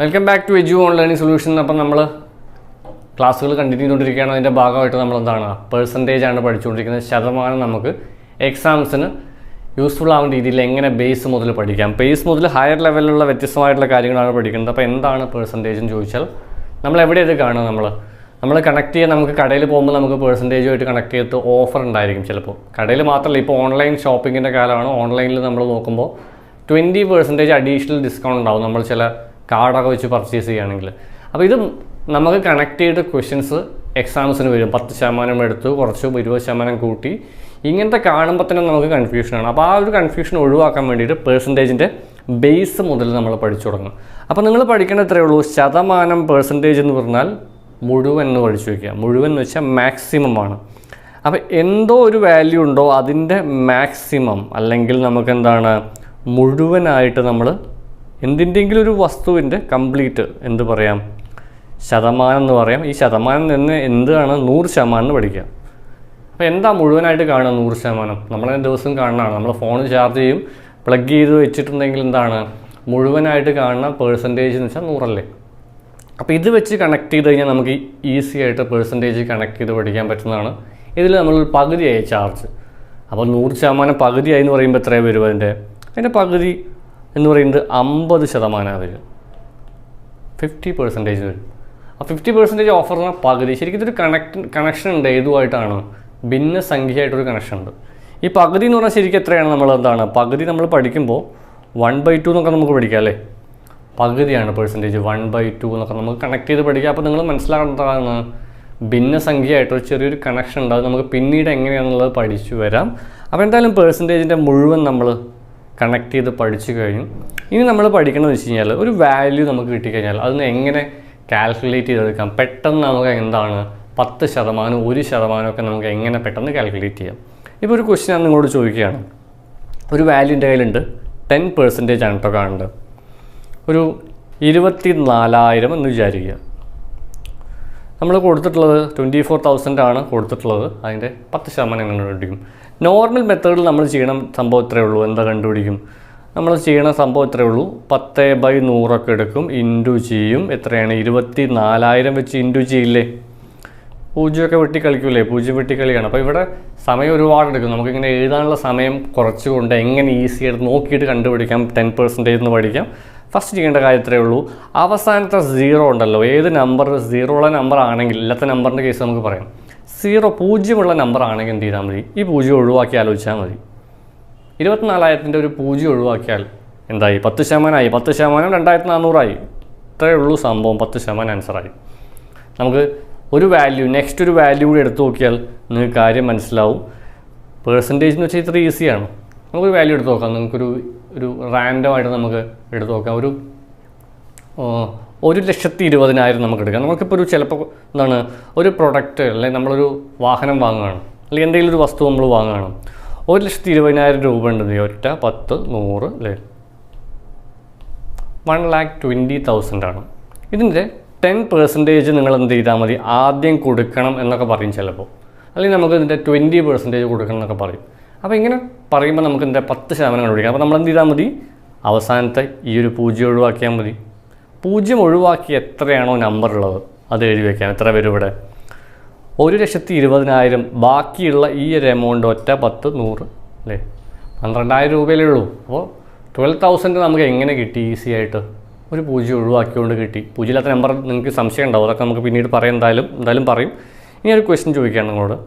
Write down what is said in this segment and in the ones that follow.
Welcome back to Edu online solution അപ്പം നമ്മൾ ക്ലാസ്സുകൾ കണ്ടിന്യൂ ചെയ്തുകൊണ്ടിരിക്കുകയാണ് അതിന്റെ ഭാഗമായിട്ട് നമ്മൾ എന്താണ് പെർസെന്റേജ് ആണ് പഠിച്ചുകൊണ്ടിരിക്കുന്നത്. ശതമാനം നമുക്ക് എക്സാംസിന് യൂസ്ഫുൾ ആവുന്ന രീതിയിൽ എങ്ങനെ ബേസ് മുതൽ പഠിക്കാം? ബേസ് മുതൽ ഹയർ ലെവലിലുള്ള വ്യത്യസ്തമായിട്ടുള്ള കാര്യങ്ങളാണ് പഠിക്കുന്നത്. അപ്പോൾ എന്താണ് പെർസെന്റേജ് എന്ന് ചോദിച്ചാൽ നമ്മൾ എവിടെ ഇത് കാണുക നമ്മൾ? നമ്മൾ കണക്ട് ചെയ്യാൻ നമുക്ക് കടയിൽ പോകുമ്പോൾ നമുക്ക് പെർസെന്റേജുമായിട്ട് കണക്ട് ചെയ്തിട്ട് ഓഫർ ഉണ്ടായിരിക്കും ചിലപ്പോൾ. കടയിൽ മാത്രമല്ല ഇപ്പോൾ ഓൺലൈൻ ഷോപ്പിങ്ങിന്റെ കാലമാണ്. ഓൺലൈനിൽ നമ്മൾ നോക്കുമ്പോൾ ട്വന്റി പെർസെന്റേജ് അഡീഷണൽ ഡിസ്കൗണ്ട് ഉണ്ടാവും. നമ്മൾ ചില കാർഡൊക്കെ വെച്ച് പർച്ചേസ് ചെയ്യുകയാണെങ്കിൽ. അപ്പോൾ ഇത് നമുക്ക് കണക്ട് ചെയ്ത ക്വസ്റ്റ്യൻസ് എക്സാംസിന് വരും. പത്ത് ശതമാനം എടുത്തു കുറച്ച് ഇരുപത് ശതമാനം കൂട്ടി. ഇങ്ങനത്തെ കാണുമ്പോൾ തന്നെ നമുക്ക് കൺഫ്യൂഷനാണ് അപ്പോൾ ആ ഒരു കൺഫ്യൂഷൻ ഒഴിവാക്കാൻ വേണ്ടിയിട്ട് പേഴ്സന്റേജിന്റെ ബേസ് മുതൽ നമ്മൾ പഠിച്ചു തുടങ്ങും. അപ്പോൾ നിങ്ങൾ പഠിക്കേണ്ട ഇത്രയേ ഉള്ളൂ. ശതമാനം പേഴ്സന്റേജ് എന്ന് പറഞ്ഞാൽ മുഴുവൻ എന്ന് പഠിച്ചു വയ്ക്കുക മുഴുവൻ എന്ന് വെച്ചാൽ മാക്സിമം ആണ്. അപ്പോൾ എന്തോ ഒരു വാല്യൂ ഉണ്ടോ? അതിന്റെ മാക്സിമം അല്ലെങ്കിൽ നമുക്കെന്താണ് മുഴുവനായിട്ട് നമ്മൾ എന്തിന്റെങ്കിലും ഒരു വസ്തുവിന്റെ കംപ്ലീറ്റ് എന്ത് പറയാം? ശതമാനം എന്ന് പറയാം. ഈ ശതമാനം നിന്ന് എന്താണ് നൂറ് ശതമാനം എന്ന് പഠിക്കുക. അപ്പോൾ എന്താ മുഴുവനായിട്ട് കാണുക നൂറ് ശതമാനം? നമ്മളെ ദിവസം കാണുന്നതാണ്. നമ്മൾ ഫോൺ ചാർജ് ചെയ്യും പ്ലഗ് ചെയ്ത് വെച്ചിട്ടുണ്ടെങ്കിൽ എന്താണ്? മുഴുവനായിട്ട് കാണുന്ന പേഴ്സന്റേജ് എന്ന് വെച്ചാൽ നൂറല്ലേ? അപ്പോൾ ഇത് വെച്ച് കണക്ട് ചെയ്ത് കഴിഞ്ഞാൽ നമുക്ക് ഈസി ആയിട്ട് പേഴ്സന്റേജ് കണക്ട് ചെയ്ത് പഠിക്കാൻ പറ്റുന്നതാണ്. ഇതിൽ നമ്മൾ പകുതിയായി ചാർജ് അപ്പോൾ നൂറ് ശതമാനം പകുതിയായി എന്ന് പറയുമ്പോൾ എത്രയാണ് വരും അതിന്റെ? അതിന്റെ പകുതി എന്ന് പറയുന്നത് അമ്പത് ശതമാനമാണ് വരും ഫിഫ്റ്റി പെർസെന്റേജ് വരും. ആ ഫിഫ്റ്റി പെർസെന്റേജ് ഓഫർ ഓഫറിന് പകുതി. ശരിക്കും ഇതൊരു കണക്ട് കണക്ഷൻ ഉണ്ട്. ഏതുമായിട്ടാണ്. ഭിന്ന സംഖ്യയായിട്ടൊരു കണക്ഷൻ ഉണ്ട്. ഈ പകുതി എന്ന് പറഞ്ഞാൽ ശരിക്കും എത്രയാണ്? നമ്മൾ എന്താണ്? പകുതി നമ്മൾ പഠിക്കുമ്പോൾ വൺ ബൈ ടു എന്നൊക്കെ നമുക്ക് പഠിക്കാം അല്ലേ? പകുതിയാണ് പെർസെന്റേജ് വൺ ബൈ ടു എന്നൊക്കെ നമുക്ക് കണക്ട് ചെയ്ത് പഠിക്കാം. അപ്പോൾ നിങ്ങൾ മനസ്സിലാക്കേണ്ടതാണ് ഭിന്നസംഖ്യയായിട്ട് ഒരു ചെറിയൊരു കണക്ഷൻ ഉണ്ട്. അത് നമുക്ക് പിന്നീട് എങ്ങനെയാണെന്നുള്ളത് പഠിച്ചു വരാം. അപ്പോൾ എന്തായാലും പെർസെന്റേജിന്റെ മുഴുവൻ നമ്മൾ കണക്ട് ചെയ്ത് പഠിച്ചു കഴിഞ്ഞു. ഇനി നമ്മൾ പഠിക്കണമെന്ന് വെച്ച് കഴിഞ്ഞാൽ ഒരു വാല്യൂ നമുക്ക് കിട്ടിക്കഴിഞ്ഞാൽ അതിന് എങ്ങനെ കാൽക്കുലേറ്റ് ചെയ്തെടുക്കാം? പെട്ടെന്ന് നമുക്ക് എന്താണ്? പത്ത് ശതമാനം ഒരു ശതമാനമൊക്കെ നമുക്ക് എങ്ങനെ പെട്ടെന്ന് കാൽക്കുലേറ്റ് ചെയ്യാം? ഇപ്പോൾ ഒരു ക്വസ്റ്റ്യൻ ഞാൻ നിങ്ങളോട് ചോദിക്കുകയാണ്. ഒരു വാല്യൂ എന്റെ കയ്യിലുണ്ട്. ടെൻ പെർസെന്റേജ് ആണ് കേട്ടോ കാണേണ്ടത് ഒരു ഇരുപത്തി നാലായിരം എന്ന് വിചാരിക്കുക. നമ്മൾ കൊടുത്തിട്ടുള്ളത് ട്വന്റി ഫോർ തൗസൻഡ് ആണ് കൊടുത്തിട്ടുള്ളത്. അതിന്റെ പത്ത് ശതമാനം എങ്ങനെ കണ്ടുപിടിക്കും നോർമൽ മെത്തേഡിൽ നമ്മൾ ചെയ്യണം സംഭവം ഇത്രയേ ഉള്ളൂ. എന്താ കണ്ടുപിടിക്കും? നമ്മൾ ചെയ്യണ സംഭവം ഇത്രയേ ഉള്ളൂ. പത്ത് ബൈ നൂറൊക്കെ എടുക്കും. ഇന്റു ചെയ്യും എത്രയാണ്? ഇരുപത്തി നാലായിരം വെച്ച് ഇന്റു ചെയ്യില്ലേ പൂജ്യമൊക്കെ വെട്ടി കളിക്കൂലേ പൂജ്യം വെട്ടി കളിയാണ് അപ്പോൾ ഇവിടെ സമയം ഒരുപാട് എടുക്കും. നമുക്കിങ്ങനെ എഴുതാനുള്ള സമയം കുറച്ചുകൊണ്ട് എങ്ങനെ ഈസി ആയിട്ട് നോക്കിയിട്ട് കണ്ടുപിടിക്കാം. ടെൻ പെർസെന്റേജ് എന്ന് പഠിക്കാം. ഫസ്റ്റ് ചെയ്യേണ്ട കാര്യം ഇത്രയേ ഉള്ളൂ. അവസാനത്തെ സീറോ ഉണ്ടല്ലോ. ഏത് നമ്പർ? സീറോ ഉള്ള നമ്പർ ആണെങ്കിൽ ഇല്ലാത്ത നമ്പറിന്റെ കേസ് നമുക്ക് പറയാം. സീറോ പൂജ്യമുള്ള നമ്പർ ആണെങ്കിൽ എന്ത് ചെയ്താൽ മതി? ഈ പൂജ്യം ഒഴിവാക്കി ആലോചിച്ചാൽ മതി. ഇരുപത്തിനാലായിരത്തിന്റെ ഒരു പൂജ്യം ഒഴിവാക്കിയാൽ എന്തായി? പത്ത് ശതമാനമായി. പത്ത് ശതമാനം രണ്ടായിരത്തി നാനൂറായി ഇത്രയേ ഉള്ളൂ സംഭവം. പത്ത് ശതമാനം ആൻസറായി. നമുക്ക് ഒരു വാല്യൂ നെക്സ്റ്റ് ഒരു വാല്യൂ കൂടി എടുത്തു നോക്കിയാൽ നിങ്ങൾക്ക് കാര്യം മനസ്സിലാവും. പേഴ്സന്റേജ് എന്ന് വെച്ചാൽ ഇത്ര ഈസിയാണ് നമുക്കൊരു വാല്യൂ എടുത്ത് നോക്കാം. നമുക്കൊരു ഒരു റാൻഡമായിട്ട് നമുക്ക് എടുത്ത് നോക്കാം. ഒരു ഒരു ലക്ഷത്തി ഇരുപതിനായിരം നമുക്ക് എടുക്കാം. നമുക്കിപ്പോൾ ഒരു ചിലപ്പോൾ എന്താണ് ഒരു പ്രൊഡക്റ്റ് അല്ലെങ്കിൽ നമ്മളൊരു വാഹനം വാങ്ങുകയാണ്. അല്ലെങ്കിൽ എന്തെങ്കിലും ഒരു വസ്തു നമ്മൾ വാങ്ങുകയാണ്. ഒരു ലക്ഷത്തി ഇരുപതിനായിരം രൂപ ഉണ്ട് ഒറ്റ പത്ത് നൂറ് അല്ലേ? വൺ ലാക്ക് ട്വന്റി തൗസൻഡ് ആണ്. ഇതിന്റെ ടെൻ പെർസെന്റേജ് നിങ്ങൾ എന്ത് ചെയ്താൽ മതി ആദ്യം കൊടുക്കണം എന്നൊക്കെ പറയും ചിലപ്പോൾ അല്ലെങ്കിൽ നമുക്ക് ഇതിന്റെ ട്വന്റി പെർസെന്റേജ് കൊടുക്കണം എന്നൊക്കെ പറയും. അപ്പോൾ ഇങ്ങനെ പറയുമ്പോൾ നമുക്ക് ഇതിന്റെ പത്ത് ശതമാനം കണ്ടുപിടിക്കാം അപ്പോൾ നമ്മൾ എന്ത് ചെയ്താൽ മതി അവസാനത്തെ ഈ ഒരു പൂജ്യം ഒഴിവാക്കിയാൽ മതി. പൂജ്യം ഒഴിവാക്കി എത്രയാണോ നമ്പർ ഉള്ളത്? അത് എഴുതി വയ്ക്കാം എത്ര പേര് ഇവിടെ? ഒരു ലക്ഷത്തി ഇരുപതിനായിരം. ബാക്കിയുള്ള ഈ ഒരു എമൗണ്ട് ഒറ്റ പത്ത് നൂറ് അല്ലേ? പന്ത്രണ്ടായിരം രൂപയിലേ ഉള്ളൂ. അപ്പോൾ ട്വൽവ് തൗസൻഡ് നമുക്ക് എങ്ങനെ കിട്ടി? ഈസി ആയിട്ട്. ഒരു പൂജ്യം ഒഴിവാക്കിക്കൊണ്ട് കിട്ടി. പൂജ്യമില്ലാത്ത നമ്പർ നിങ്ങൾക്ക് സംശയം ഉണ്ടാവും. അതൊക്കെ നമുക്ക് പിന്നീട് പറയാം. എന്തായാലും എന്തായാലും പറയും. ഇനി ഒരു ക്വസ്റ്റ്യൻ ചോദിക്കുകയാണ് നിങ്ങളോട്.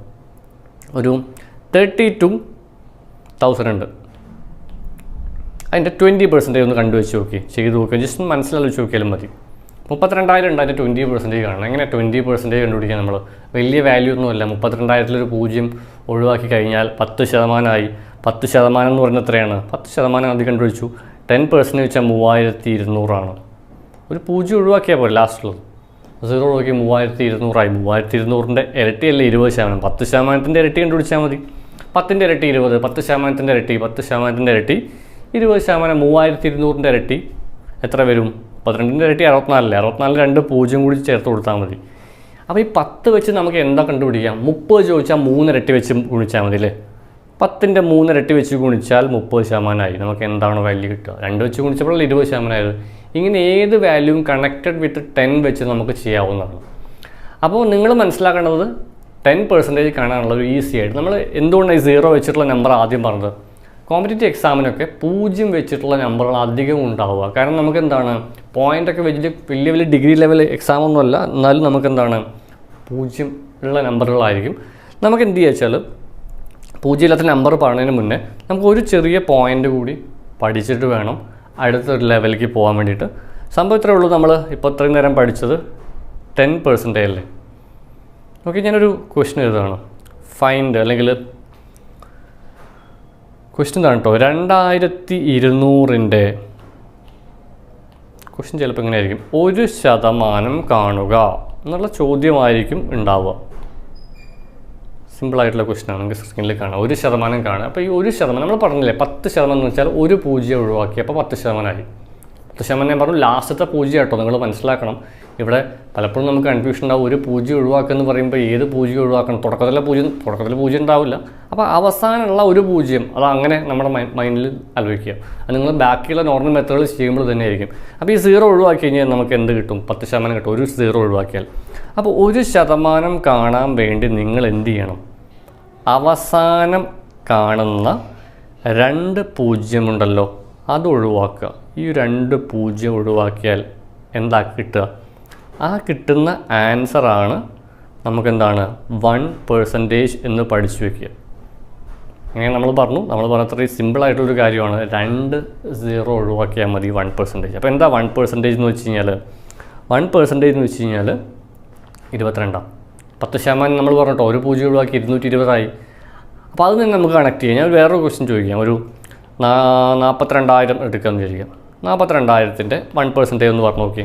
ഒരു തേർട്ടി ടു തൗസൻഡ് ഉണ്ട്. അതിന്റെ ട്വന്റി പെർസെന്റേജ് ഒന്ന് കണ്ടു വെച്ച് നോക്കി. ചെയ്ത് നോക്കുക ജസ്റ്റ് മനസ്സിലാലോചിച്ച് നോക്കിയാലും മതി. മുപ്പത്തിരണ്ടായിരം ഉണ്ട് അതിന്റെ ട്വന്റി പെർസെന്റേജ് കാണണം എങ്ങനെ ട്വന്റി പെർസെന്റേജ് കണ്ടുപിടിക്കുക നമ്മൾ വലിയ വാല്യൂ ഒന്നുമല്ല മുപ്പത്തിരണ്ടായിരത്തിലൊരു പൂജ്യം ഒഴിവാക്കി കഴിഞ്ഞാൽ പത്ത് ശതമാനമായി. പത്ത് ശതമാനം എന്ന് പറയുന്നത് എത്രയാണ്? പത്ത് ശതമാനം അത് കണ്ടുപിടിച്ചു. ടെൻ പെർസെന്റ് വെച്ചാൽ മൂവായിരത്തി ഇരുന്നൂറാണ്. ഒരു പൂജ്യം ഒഴിവാക്കിയാൽ പോലെ ലാസ്റ്റുള്ളത് സീറോ നോക്കി മൂവായിരത്തി ഇരുന്നൂറായി. മൂവായിരത്തി ഇരുന്നൂറിന്റെ ഇരട്ടി അല്ലേ ഇരുപത് ശതമാനം. പത്ത് ശതമാനത്തിന്റെ ഇരട്ടി കണ്ടുപിടിച്ചാൽ മതി. പത്തിന്റെ ഇരട്ടി ഇരുപത് പത്ത് ശതമാനത്തിന്റെ ഇരട്ടി പത്ത് ശതമാനത്തിന്റെ ഇരട്ടി ഇരുപത് ശതമാനം മൂവായിരത്തി ഇരുന്നൂറിന്റെ ഇരട്ടി. എത്ര വരും? പന്ത്രണ്ടിന്റെ ഇരട്ടി അറുപത്തിനാലല്ലേ? അറുപത്തിനാലിൽ രണ്ട് പൂജ്യം കൂടി ചേർത്ത് കൊടുത്താൽ മതി. അപ്പോൾ ഈ പത്ത് വെച്ച് നമുക്ക് എന്താ കണ്ടുപിടിക്കാം? മുപ്പത് ചോദിച്ചാൽ മൂന്നിരട്ടി വെച്ച് ഗുണിച്ചാൽ മതി അല്ലേ? പത്തിന്റെ മൂന്നിരട്ടി വെച്ച് ഗുണിച്ചാൽ മുപ്പത് ശതമാനമായി. നമുക്ക് എന്താണ് വാല്യൂ കിട്ടുക? രണ്ട് വെച്ച് ഗുണിച്ചപ്പോൾ ഇരുപത് ശതമാനമായത് ഇങ്ങനെ ഏത് വാല്യൂവും കണക്റ്റഡ് വിത്ത് ടെൻ വെച്ച് നമുക്ക് ചെയ്യാവുന്നതാണ്. അപ്പോൾ നിങ്ങൾ മനസ്സിലാക്കേണ്ടത് ടെൻ പെർസെന്റേജ് കാണാനുള്ള ഒരു ഈസി ആയിട്ട്. നമ്മൾ എന്തുകൊണ്ടാണ് സീറോ വെച്ചിട്ടുള്ള നമ്പർ ആദ്യം പറഞ്ഞത്? കോമ്പറ്റേറ്റീവ് എക്സാമിനൊക്കെ പൂജ്യം വെച്ചിട്ടുള്ള നമ്പറുകൾ അധികം ഉണ്ടാവുക. കാരണം നമുക്ക് എന്താണ് പോയിന്റൊക്കെ വെച്ചിട്ട് വലിയ വലിയ ഡിഗ്രി ലെവൽ എക്സാമൊന്നുമല്ല എന്നാലും നമുക്ക് എന്താണ് പൂജ്യം ഉള്ള നമ്പറുകളായിരിക്കും. നമുക്ക് എന്ത് ചെയ്യാച്ചാൽ പൂജ്യം പൂജ്യമില്ലാത്ത നമ്പർ പറഞ്ഞതിന് മുന്നേ നമുക്ക് ഒരു ചെറിയ പോയിന്റ് കൂടി പഠിച്ചിട്ട് വേണം അടുത്തൊരു ലെവലിലേക്ക് പോകാൻ വേണ്ടിയിട്ട്. സംഭവം ഇത്രേ ഉള്ളൂ നമ്മൾ ഇപ്പോൾ ഇത്രയും നേരം പഠിച്ചത്. ടെൻ പെർസെന്റേജ് അല്ലേ? ഓക്കെ ഞാനൊരു ക്വസ്റ്റ്യൻ എഴുതുകയാണ് ഫൈൻഡ് അല്ലെങ്കിൽ ക്വസ്റ്റ്യൻ എന്താണ് കേട്ടോ രണ്ടായിരത്തി ഇരുന്നൂറിന്റെ ക്വസ്റ്റ്യൻ ചിലപ്പോൾ ഇങ്ങനെ ആയിരിക്കും ഒരു ശതമാനം കാണുക എന്നുള്ള ചോദ്യമായിരിക്കും ഉണ്ടാവുക. സിമ്പിളായിട്ടുള്ള ക്വസ്റ്റ്യൻ ആണ്. നിങ്ങൾക്ക് സ്ക്രീനിൽ കാണാം. ഒരു ശതമാനം കാണുക. അപ്പോൾ ഈ ഒരു ശതമാനം നമ്മൾ പറഞ്ഞില്ലേ പത്ത് ശതമാനം എന്ന് വെച്ചാൽ ഒരു പൂജ്യം ഒഴിവാക്കി അപ്പോൾ പത്ത് ശതമാനമായി. ശതമാനം ഞാൻ പറഞ്ഞു ലാസ്റ്റത്തെ പൂജ്യം കേട്ടോ നിങ്ങൾ മനസ്സിലാക്കണം. ഇവിടെ പലപ്പോഴും നമുക്ക് കൺഫ്യൂഷൻ ഉണ്ടാവും ഒരു പൂജ്യം ഒഴിവാക്കുമെന്ന് പറയുമ്പോൾ ഏത് പൂജ്യം ഒഴിവാക്കണം? തുടക്കത്തിലെ പൂജ്യം തുടക്കത്തിലെ പൂജ്യം ഉണ്ടാവില്ല. അപ്പോൾ അവസാനമുള്ള ഒരു പൂജ്യം അത് അങ്ങനെ നമ്മുടെ മൈൻഡിൽ ആലോചിക്കുക. അത് നിങ്ങൾ ബാക്കിയുള്ള നോർമൽ മെത്തേഡുകൾ ചെയ്യുമ്പോൾ തന്നെ ആയിരിക്കും അപ്പോൾ ഈ സീറോ ഒഴിവാക്കി കഴിഞ്ഞാൽ നമുക്ക് എന്ത് കിട്ടും? പത്ത് ശതമാനം കിട്ടും ഒരു സീറോ ഒഴിവാക്കിയാൽ. അപ്പോൾ ഒരു ശതമാനം കാണാൻ വേണ്ടി നിങ്ങൾ എന്ത് ചെയ്യണം? അവസാനം കാണുന്ന രണ്ട് പൂജ്യമുണ്ടല്ലോ അത് ഒഴിവാക്കുക. ഈ രണ്ട് പൂജ്യം ഒഴിവാക്കിയാൽ എന്താ കിട്ടുക? ആ കിട്ടുന്ന ആൻസറാണ് നമുക്കെന്താണ്? വൺ പേഴ്സന്റേജ് എന്ന് പഠിച്ചു വയ്ക്കുക അങ്ങനെ നമ്മൾ പറഞ്ഞു. നമ്മൾ പറഞ്ഞ അത്രയും സിമ്പിളായിട്ടുള്ളൊരു കാര്യമാണ്. രണ്ട് സീറോ ഒഴിവാക്കിയാൽ മതി വൺ പെർസെന്റേജ് അപ്പോൾ എന്താ വൺ പെർസെന്റേജ് എന്ന് വെച്ച് കഴിഞ്ഞാൽ വൺ പെർസെന്റേജ് എന്ന് വെച്ച് കഴിഞ്ഞാൽ ഇരുപത്തിരണ്ടാം. പത്ത് ശതമാനം നമ്മൾ പറഞ്ഞിട്ടോ? ഒരു പൂജ്യം ഒഴിവാക്കി ഇരുന്നൂറ്റി ഇരുപതായി അപ്പോൾ അത് തന്നെ നമുക്ക് കണക്ട് ചെയ്യാം. ഞാൻ വേറൊരു ക്വസ്റ്റ്യൻ ചോദിക്കാം. ഒരു നാൽപ്പത്തിരണ്ടായിരം എടുക്കാമെന്ന് വിചാരിക്കാം. നാൽപ്പത്തിരണ്ടായിരത്തിന്റെ വൺ പെർസെന്റേജ് ഒന്ന് പറഞ്ഞു നോക്കി.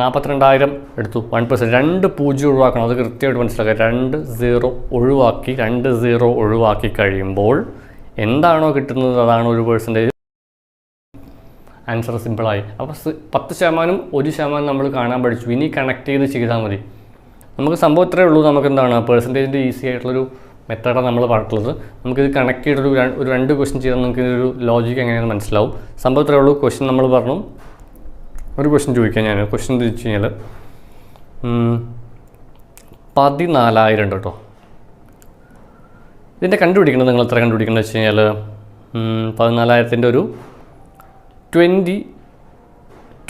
നാൽപ്പത്തിരണ്ടായിരം എടുത്തു. വൺ പെർസെന്റ് രണ്ട് പൂജ്യം ഒഴിവാക്കണം. അത് കൃത്യമായിട്ട് മനസ്സിലാക്കുക. രണ്ട് സീറോ ഒഴിവാക്കി രണ്ട് സീറോ ഒഴിവാക്കി കഴിയുമ്പോൾ എന്താണോ കിട്ടുന്നത്? അതാണ് ഒരു പെർസെന്റേജ് ആൻസർ സിമ്പിളായി അപ്പോൾ പത്ത് ശതമാനം ഒരു ശതമാനം നമ്മൾ കാണാൻ പഠിച്ചു. ഇനി കണക്ട് ചെയ്ത് ചെയ്താൽ മതി. നമുക്ക് സംഭവം ഇത്രയേ ഉള്ളൂ. നമുക്ക് എന്താണ്? പെർസെന്റേജിന്റെ ഈസി ആയിട്ടുള്ളൊരു മെത്തേഡാണ് നമ്മൾ പറഞ്ഞിട്ടുള്ളത്. നമുക്കിത് കണക്ട് ചെയ്തൊരു ഒരു രണ്ട് ക്വസ്റ്റ്യൻ ചെയ്താൽ നമുക്ക് ഒരു ലോജിക്ക് എങ്ങനെയാണെന്ന് മനസ്സിലാവും. സംഭവം ഇത്രയേ ഉള്ളൂ. ക്വസ്റ്റ്യൻ നമ്മൾ പറഞ്ഞു. ഒരു ക്വസ്റ്റ്യൻ ചോദിക്കാം ഞാൻ. ക്വസ്റ്റ്യൻ എന്ന് വെച്ച് കഴിഞ്ഞാൽ പതിനാലായിരം കേട്ടോ. ഇതിന്റെ കണ്ടുപിടിക്കേണ്ടത് നിങ്ങൾ എത്ര കണ്ടുപിടിക്കേണ്ടത് വെച്ച് കഴിഞ്ഞാൽ പതിനാലായിരത്തിന്റെ ഒരു twenty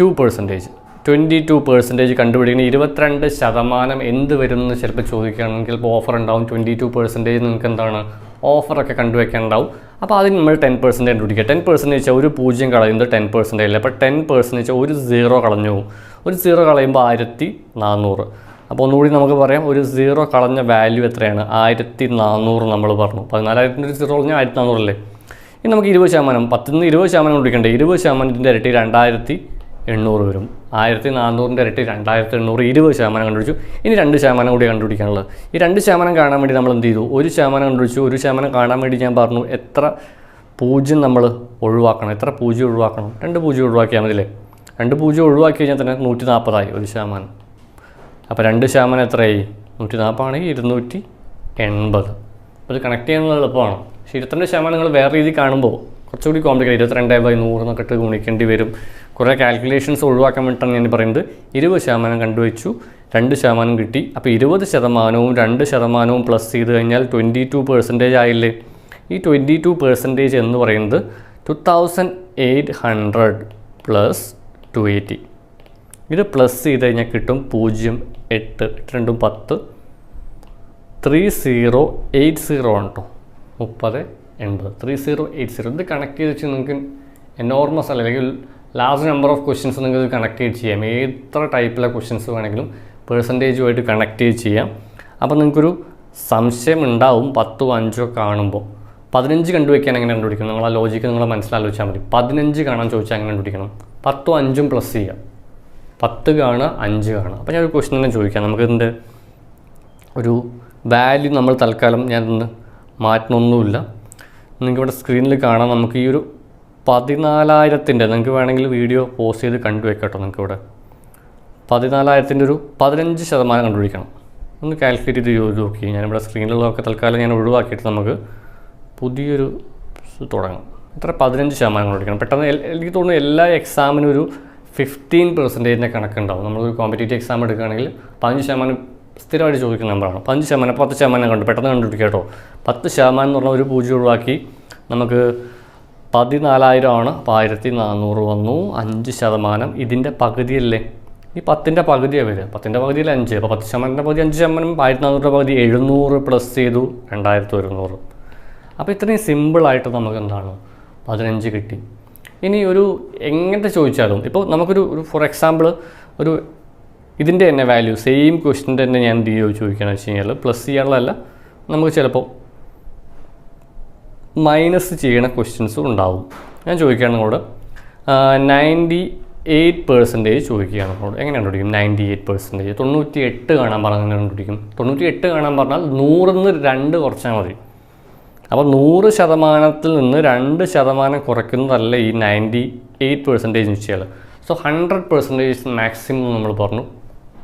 two percentage twenty two percentage കണ്ടുപിടിക്കണം ഇരുപത്തിരണ്ട് ശതമാനം എന്ത് വരും എന്ന് ചിലപ്പോൾ ചോദിക്കുകയാണെങ്കിൽ ഇപ്പോൾ ഓഫർ ഉണ്ടാവും ട്വന്റി ടു പെർസെന്റേജ് നിങ്ങൾക്ക് എന്താണ് ഓഫറൊക്കെ കണ്ടുവെക്കാനുണ്ടാവും. അപ്പോൾ അതിന് നമ്മൾ ടെൻ പെർസെന്റ് കണ്ടുപിടിക്കുക. ടെൻ പെർസെന്റ് വെച്ചാൽ ഒരു പൂജ്യം കളയുന്നത് ടെൻ പെർസെന്റേജ് അല്ല? അപ്പോൾ ടെൻ പെർസെന്റ് വെച്ചാൽ ഒരു സീറോ കളഞ്ഞു പോകും. ഒരു സീറോ കളയുമ്പോൾ ആയിരത്തി നാനൂറ് അപ്പോൾ ഒന്നുകൂടി നമുക്ക് പറയാം. ഒരു സീറോ കളഞ്ഞ വാല്യൂ എത്രയാണ്? ആയിരത്തി നാനൂറ് നമ്മൾ പറഞ്ഞു. പതിനാലായിരത്തിന്റെ ഒരു സീറോ കളഞ്ഞാൽ ആയിരത്തി നാനൂറല്ലേ ഇനി നമുക്ക് ഇരുപത് ശതമാനം. പത്തിൽ നിന്ന് ഇരുപത് ശതമാനം കുടിക്കണ്ടേ ഇരുപത് ശതമാനത്തിന്റെ ഇരട്ടി രണ്ടായിരത്തി എണ്ണൂറ് വരും. ആയിരത്തി നാനൂറിന്റെ ഇരട്ടി രണ്ടായിരത്തി എണ്ണൂറ് ഇരുപത് ശതമാനം കണ്ടുപിടിച്ചു. ഇനി രണ്ട് ശതമാനം കൂടി കണ്ടുപിടിക്കാനുള്ളത്. ഈ രണ്ട് ശതമാനം കാണാൻ വേണ്ടി നമ്മൾ എന്ത് ചെയ്തു? ഒരു ശതമാനം കണ്ടുപിടിച്ചു. ഒരു ശതമാനം കാണാൻ വേണ്ടി ഞാൻ പറഞ്ഞു എത്ര പൂജ്യം നമ്മൾ ഒഴിവാക്കണം? എത്ര പൂജ്യം ഒഴിവാക്കണം? രണ്ട് പൂജ്യം ഒഴിവാക്കിയാൽ മതിയല്ലേ? രണ്ട് പൂജ്യം ഒഴിവാക്കി കഴിഞ്ഞാൽ തന്നെ നൂറ്റി നാൽപ്പതായി ഒരു ശതമാനം. അപ്പോൾ രണ്ട് ശതമാനം എത്രയായി? നൂറ്റി നാൽപ്പതാണെങ്കിൽ ഇരുന്നൂറ്റി എൺപത്. ഇത് കണക്ട് ചെയ്യാനുള്ള എളുപ്പമാണ്. പക്ഷേ ഇരുപത്തിരണ്ട് ശതമാനം നിങ്ങൾ വേറെ രീതിയിൽ കാണുമ്പോൾ കുറച്ചുകൂടി കോംപ്ലിക്കേറ്റ് ഇരുപത്തിരണ്ട് ബൈ നൂറ് എന്നൊക്കെ ഇട്ട് ഗുണിക്കേണ്ടി വരും. കുറേ കാൽക്കുലേഷൻസ് ഒഴിവാക്കാൻ വേണ്ടിയിട്ടാണ് ഞാൻ പറയുന്നത്. ഇരുപത് ശതമാനം കണ്ടുവച്ചു. രണ്ട് ശതമാനം കിട്ടി. അപ്പോൾ ഇരുപത് ശതമാനവും രണ്ട് ശതമാനവും പ്ലസ് ചെയ്ത് കഴിഞ്ഞാൽ ട്വന്റി ടു പെർസെന്റേജ് ആയില്ലേ? ഈ ട്വന്റി ടു പെർസെന്റേജ് എന്ന് പറയുന്നത് two thousand eight hundred plus two eighty ഇത് പ്ലസ് ചെയ്ത് കഴിഞ്ഞാൽ കിട്ടും പൂജ്യം എട്ട്. എട്ട് രണ്ടും പത്ത്. ത്രീ സീറോ എയ്റ്റ് സീറോ ആണ് കേട്ടോ മുപ്പത് എൺപത്. ത്രീ സീറോ എയ്റ്റ് സീറോ ഇത് കണക്ട് ചെയ്ത് വെച്ച് നിങ്ങൾക്ക് എനോർമസ് അല്ല അല്ലെങ്കിൽ ലാർജ് നമ്പർ ഓഫ് ക്വസ്റ്റ്യൻസ് നിങ്ങൾക്ക് കണക്ട് ചെയ്യാം. എത്ര ടൈപ്പിലെ ക്വസ്റ്റ്യൻസ് വേണമെങ്കിലും പേഴ്സന്റേജുമായിട്ട് കണക്ട് ചെയ്യാം. അപ്പോൾ നിങ്ങൾക്കൊരു സംശയം ഉണ്ടാവും പത്തോ അഞ്ചോ കാണുമ്പോൾ. പതിനഞ്ച് കണ്ടുവയ്ക്കാൻ എങ്ങനെ കണ്ടുപിടിക്കണം? നിങ്ങൾ ആ ലോജിക്ക് നിങ്ങൾ മനസ്സിലാലോചിച്ചാൽ മതി. പതിനഞ്ച് കാണാൻ ചോദിച്ചാൽ എങ്ങനെ കണ്ടുപിടിക്കണം? പത്തോ അഞ്ചും പ്ലസ് ചെയ്യാം. പത്ത് കാണുക അഞ്ച് കാണുക. അപ്പോൾ ഞാൻ ഒരു ക്വസ്റ്റ്യൻ തന്നെ ചോദിക്കാം. നമുക്കിതിന്റെ ഒരു വാല്യൂ നമ്മൾ തൽക്കാലം ഞാനൊന്ന് മാറ്റണമൊന്നുമില്ല. നിങ്ങൾക്ക് ഇവിടെ സ്ക്രീനിൽ കാണാം. നമുക്ക് ഈ ഒരു പതിനാലായിരത്തിന്റെ നിങ്ങൾക്ക് വേണമെങ്കിൽ വീഡിയോ പോസ്റ്റ് ചെയ്ത് കണ്ടു വെക്കട്ടോ നിങ്ങൾക്ക് ഇവിടെ പതിനാലായിരത്തിന്റെ ഒരു പതിനഞ്ച് ശതമാനം കണ്ടുപിടിക്കണം. ഒന്ന് കാൽക്കുലേറ്റ് ചെയ്ത് ചോദിച്ച് നോക്കി. ഞാനിവിടെ സ്ക്രീനിലുള്ളതൊക്കെ തൽക്കാലം ഞാൻ ഒഴിവാക്കിയിട്ട് നമുക്ക് പുതിയൊരു തുടങ്ങാം. എത്ര പതിനഞ്ച് ശതമാനം കണ്ടുപിടിക്കണം. പെട്ടെന്ന് എനിക്ക് തോന്നുന്നു എല്ലാ എക്സാമിനും ഒരു ഫിഫ്റ്റീൻ പെർസെന്റേജിന്റെ കണക്കുണ്ടാവും. നമ്മളൊരു കോമ്പറ്റേറ്റീവ് എക്സാം എടുക്കുകയാണെങ്കിൽ പതിനഞ്ച് ശതമാനം സ്ഥിരമായിട്ട് ചോദിക്കുന്ന നമ്പറാണ്. പതിനഞ്ച് ശതമാനം പത്ത് ശതമാനം കണ്ടു. പെട്ടെന്ന് കണ്ടുപിടിക്കുക കേട്ടോ. പത്ത് ശതമാനം എന്ന് പറഞ്ഞാൽ ഒരു പൂജ്യം ഒഴിവാക്കി നമുക്ക് പതിനാലായിരം ആണ്. അപ്പോൾ ആയിരത്തി നാനൂറ് വന്നു. അഞ്ച് ശതമാനം. ഇതിന്റെ പകുതിയല്ലേ? ഈ പത്തിന്റെ പകുതിയാണ് വരിക. പത്തിന്റെ പകുതിയിൽ അഞ്ച്. അപ്പോൾ പത്ത് ശതമാനത്തിന്റെ പകുതി അഞ്ച് ശതമാനം ആയിരത്തി നാനൂറ് പകുതി എഴുന്നൂറ് പ്ലസ് ചെയ്തു രണ്ടായിരത്തി ഒരുന്നൂറ്. അപ്പോൾ ഇത്രയും സിമ്പിളായിട്ട് നമുക്ക് എന്താണ്? പതിനഞ്ച് കിട്ടി. ഇനി ഒരു എങ്ങനത്തെ ചോദിച്ചാലും ഇപ്പോൾ നമുക്കൊരു ഒരു ഫോർ എക്സാമ്പിൾ ഒരു ഇതിന്റെ തന്നെ വാല്യൂ സെയിം ക്വസ്റ്റിന്റെ തന്നെ ഞാൻ എന്ത് ചെയ്യുമോ ചോദിക്കുകയെന്ന് വെച്ച് കഴിഞ്ഞാൽ പ്ലസ് ചെയ്യാനുള്ളതല്ല നമുക്ക് ചിലപ്പോൾ മൈനസ് ചെയ്യണ ക്വസ്റ്റ്യൻസും ഉണ്ടാവും. ഞാൻ ചോദിക്കുകയാണ് നിങ്ങളോട് നയന്റി എയ്റ്റ് പെർസെന്റേജ് ചോദിക്കുകയാണ് നമ്മളോട് എങ്ങനെ കണ്ടുപിടിക്കും നയന്റി എയ്റ്റ് പെർസെന്റേജ് തൊണ്ണൂറ്റി എട്ട് കാണാൻ പറഞ്ഞാൽ കണ്ടുപിടിക്കും? തൊണ്ണൂറ്റി എട്ട് കാണാൻ പറഞ്ഞാൽ നൂറിന്ന് രണ്ട് കുറച്ചാൽ മതി. അപ്പോൾ നൂറ് ശതമാനത്തിൽ നിന്ന് രണ്ട് ശതമാനം കുറയ്ക്കുന്നതല്ല ഈ നയന്റി എയ്റ്റ് പെർസെന്റേജ് വെച്ചാൽ സോ ഹൺഡ്രഡ് പെർസെന്റേജ് മാക്സിമം നമ്മൾ പറഞ്ഞു.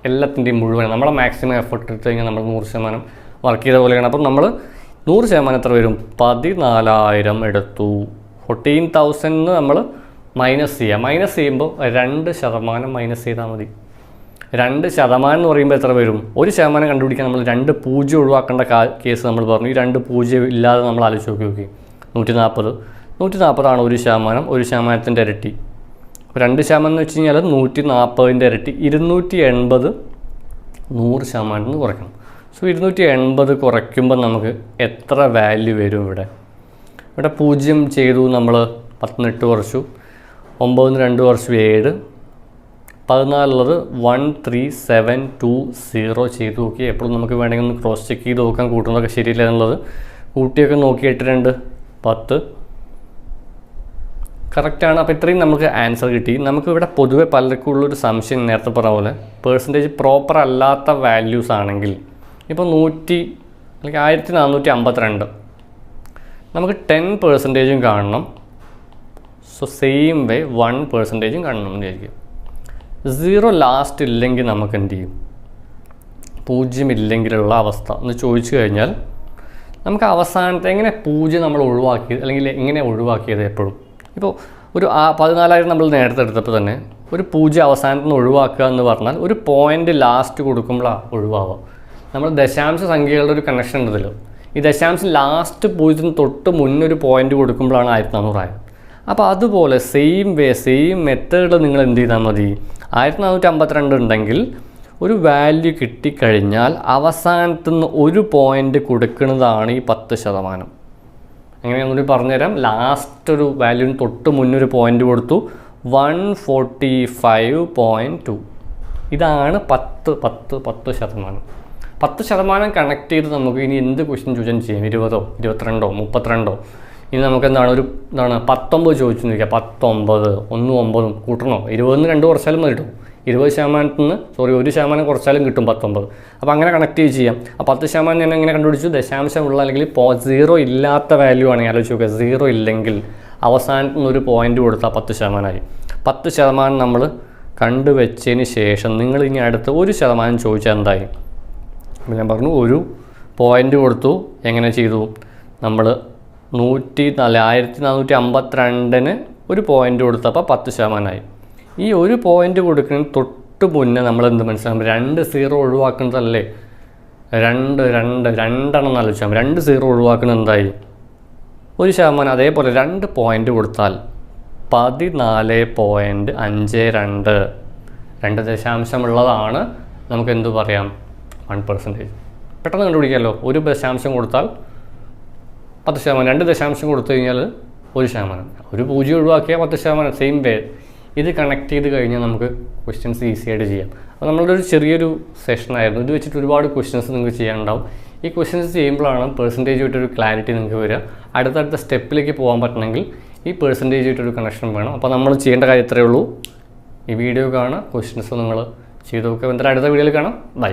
എല്ലാത്തിന്റെയും മുഴുവൻ നമ്മളെ മാക്സിമം എഫർട്ട് എടുത്തു കഴിഞ്ഞാൽ നമ്മൾ നൂറ് ശതമാനം വർക്ക് ചെയ്ത പോലെയാണ്. അപ്പം നമ്മൾ നൂറ് ശതമാനം എത്ര വരും? പതിനാലായിരം എടുത്തു. ഫോർട്ടീൻ തൗസൻഡ് നമ്മൾ മൈനസ് ചെയ്യുക മൈനസ് ചെയ്യുമ്പോൾ രണ്ട് ശതമാനം മൈനസ് ചെയ്താൽ മതി. രണ്ട് ശതമാനം എന്ന് പറയുമ്പോൾ എത്ര വരും? ഒരു ശതമാനം കണ്ടുപിടിക്കാൻ നമ്മൾ രണ്ട് പൂജ്യം ഒഴിവാക്കേണ്ട കാ- കേസ് നമ്മൾ പറഞ്ഞു. ഈ രണ്ട് പൂജ്യം ഇല്ലാതെ നമ്മൾ ആലോചിച്ച് നോക്കി നോക്കി. നൂറ്റി നാൽപ്പത് നൂറ്റി നാൽപ്പതാണ് ഒരു ശതമാനം. ഒരു ശതമാനത്തിന്റെ ഇരട്ടി. രണ്ട് ശതമാനം എന്ന് വെച്ച് കഴിഞ്ഞാൽ നൂറ്റി നാൽപ്പതിന്റെ ഇരട്ടി. ഇരുന്നൂറ്റി എൺപത് നൂറ് ശതമാനത്തിന് കുറയ്ക്കണം. സോ ഇരുന്നൂറ്റി എൺപത് കുറയ്ക്കുമ്പോൾ നമുക്ക് എത്ര വാല്യൂ വരും ഇവിടെ? ഇവിടെ പൂജ്യം ചെയ്തു നമ്മൾ പത്തിനെട്ട് കുറച്ചു. ഒമ്പതിന് രണ്ട് കുറച്ചു ഏഴ്. പതിനാലുള്ളത് one three seven two zero ചെയ്ത് നോക്കി. എപ്പോഴും നമുക്ക് വേണമെങ്കിൽ ഒന്ന് ക്രോസ് ചെക്ക് ചെയ്ത് നോക്കാൻ കൂട്ടുന്നതൊക്കെ ശരിയില്ല എന്നുള്ളത്. കൂട്ടിയൊക്കെ നോക്കി എട്ട് രണ്ട് പത്ത്. കറക്റ്റാണ് അപ്പോൾ ഇത്രയും നമുക്ക് ആൻസർ കിട്ടി. നമുക്ക് ഇവിടെ പൊതുവെ പലർക്കും ഉള്ളൊരു സംശയം നേരത്തെ പറഞ്ഞ പോലെ പേഴ്സന്റേജ് പ്രോപ്പർ അല്ലാത്ത വാല്യൂസ് ആണെങ്കിൽ ഇപ്പോൾ നൂറ്റി അല്ലെങ്കിൽ ആയിരത്തി നാനൂറ്റി അമ്പത്തിരണ്ട്. നമുക്ക് ടെൻ പേഴ്സന്റേജും കാണണം. സോ സെയിം വേ വൺ പേഴ്സന്റേജും കാണണം എന്ന് വിചാരിക്കും സീറോ ലാസ്റ്റ് ഇല്ലെങ്കിൽ നമുക്ക് എന്ത് ചെയ്യും? പൂജ്യം ഇല്ലെങ്കിലുള്ള അവസ്ഥ. എന്ന് ചോദിച്ചു കഴിഞ്ഞാൽ നമുക്ക് അവസാനത്തെ എങ്ങനെ പൂജ്യം നമ്മൾ ഒഴിവാക്കിയത് അല്ലെങ്കിൽ എങ്ങനെ ഒഴിവാക്കിയത് എപ്പോഴും? ഇപ്പോൾ ഒരു ആ പതിനാലായിരം നമ്മൾ നേരത്തെ എടുത്തപ്പോൾ തന്നെ ഒരു പൂജ അവസാനത്തിൽ നിന്ന് ഒഴിവാക്കുക എന്ന് പറഞ്ഞാൽ ഒരു പോയിന്റ് ലാസ്റ്റ് കൊടുക്കുമ്പോഴാണ് ഒഴിവാവുക. നമ്മൾ ദശാംശ സംഖ്യകളുടെ ഒരു കണക്ഷൻ ഉണ്ടല്ലോ. ഈ ദശാംശം ലാസ്റ്റ് പൂജ്യത്തിന് തൊട്ട് മുന്നൊരു പോയിന്റ് കൊടുക്കുമ്പോഴാണ് ആയിരത്തി നാനൂറായത് അപ്പോൾ അതുപോലെ സെയിം വേ സെയിം മെത്തേഡ് നിങ്ങൾ എന്ത് ചെയ്താൽ മതി? ആയിരത്തി നാനൂറ്റി അമ്പത്തിരണ്ട് ഉണ്ടെങ്കിൽ ഒരു വാല്യൂ കിട്ടിക്കഴിഞ്ഞാൽ അവസാനത്തുനിന്ന് ഒരു പോയിന്റ് കൊടുക്കുന്നതാണ് ഈ പത്ത് ശതമാനം. എങ്ങനെയാണെന്നൂടി പറഞ്ഞുതരാം. ലാസ്റ്റ് ഒരു വാല്യൂവിന് തൊട്ട് മുന്നൊരു പോയിന്റ് കൊടുത്തു. One forty five point two ഇതാണ് പത്ത് പത്ത് പത്ത് ശതമാനം. പത്ത് ശതമാനം കണക്ട് ചെയ്ത് നമുക്ക് ഇനി എന്ത് ക്വസ്റ്റ്യൻ ചോദിച്ചാൽ ചെയ്യാം? ഇരുപതോ ഇരുപത്തിരണ്ടോ മുപ്പത്തിരണ്ടോ? ഇനി നമുക്ക് എന്താണ് ഒരു എന്താണ് പത്തൊമ്പത് ചോദിച്ചു നിൽക്കുക പത്തൊമ്പത് ഒന്നും ഒമ്പതും കൂട്ടണോ? ഇരുപതിന് രണ്ട് കുറച്ചാലും മതി കിട്ടും ഇരുപത് ശതമാനത്തിൽ നിന്ന് സോറി ഒരു ശതമാനം കുറച്ചാലും കിട്ടും പത്തൊമ്പത്. അപ്പോൾ അങ്ങനെ കണക്ട് ചെയ്യാം. ആ പത്ത് ശതമാനം ഞാൻ എങ്ങനെ കണ്ടുപിടിച്ചു? ദശാംശം ഉള്ള അല്ലെങ്കിൽ പോ സീറോ ഇല്ലാത്ത വാല്യൂ ആണെങ്കിൽ ആലോചിച്ച് നോക്കുക. സീറോ ഇല്ലെങ്കിൽ അവസാനത്തിൽ നിന്ന് ഒരു പോയിന്റ് കൊടുത്താൽ പത്ത് ശതമാനമായി. പത്ത് ശതമാനം നമ്മൾ കണ്ടുവച്ചതിന് ശേഷം നിങ്ങൾ ഇനി അടുത്ത് ഒരു ശതമാനം ചോദിച്ചാൽ എന്തായി? അപ്പോൾ ഞാൻ പറഞ്ഞു ഒരു പോയിന്റ് കൊടുത്തു. എങ്ങനെ ചെയ്തു? നമ്മൾ നൂറ്റി നാല് ആയിരത്തി നാനൂറ്റി അമ്പത്തിരണ്ടിന് ഒരു പോയിന്റ് കൊടുത്തപ്പോൾ പത്ത് ശതമാനമായി. ഈ ഒരു പോയിന്റ് കൊടുക്കുന്നതിന് തൊട്ട് മുന്നേ നമ്മൾ എന്ത് മനസ്സിലാകും രണ്ട് സീറോ ഒഴിവാക്കുന്നതല്ലേ? രണ്ട് രണ്ട് രണ്ടെണ്ണം ആലോചിച്ചാൽ മതി. രണ്ട് സീറോ ഒഴിവാക്കുന്നത് എന്തായി? ഒരു ശതമാനം. അതേപോലെ രണ്ട് പോയിന്റ് കൊടുത്താൽ പതിനാല് പോയിന്റ് അഞ്ച് രണ്ട്. രണ്ട് ദശാംശമുള്ളതാണ്. നമുക്ക് എന്തു പറയാം? വൺ പെർസെന്റേജ് പെട്ടെന്ന് കണ്ടുപിടിക്കാമല്ലോ. ഒരു ദശാംശം കൊടുത്താൽ പത്ത് ശതമാനം രണ്ട് ദശാംശം കൊടുത്തു കഴിഞ്ഞാൽ ഒരു ശതമാനം. ഒരു പൂജ്യം ഒഴിവാക്കിയാൽ പത്ത് ശതമാനം സെയിം വേ ഇത് കണക്ട് ചെയ്ത് കഴിഞ്ഞാൽ നമുക്ക് ക്വസ്റ്റ്യൻസ് ഈസി ആയിട്ട് ചെയ്യാം. അപ്പോൾ നമ്മളുടെ ഒരു ചെറിയൊരു സെഷനായിരുന്നു ഇത് വെച്ചിട്ട് ഒരുപാട് ക്വസ്റ്റ്യൻസ് നിങ്ങൾക്ക് ചെയ്യാനുണ്ടാവും. ഈ ക്വസ്റ്റ്യൻസ് ചെയ്യുമ്പോഴാണ് പെർസെന്റേജ് ആയിട്ടൊരു ക്ലാരിറ്റി നിങ്ങൾക്ക് വരിക. അടുത്തടുത്ത സ്റ്റെപ്പിലേക്ക് പോകാൻ പറ്റണമെങ്കിൽ ഈ പെർസെന്റേജ് ആയിട്ടൊരു കണക്ഷൻ വേണം. അപ്പോൾ നമ്മൾ ചെയ്യേണ്ട കാര്യം ഇത്രയേ ഉള്ളൂ. ഈ വീഡിയോ കാണാം ക്വസ്റ്റ്യൻസ് നിങ്ങൾ ചെയ്ത് നോക്കുക എന്തായാലും അടുത്ത വീഡിയോയിൽ കാണാം. ബൈ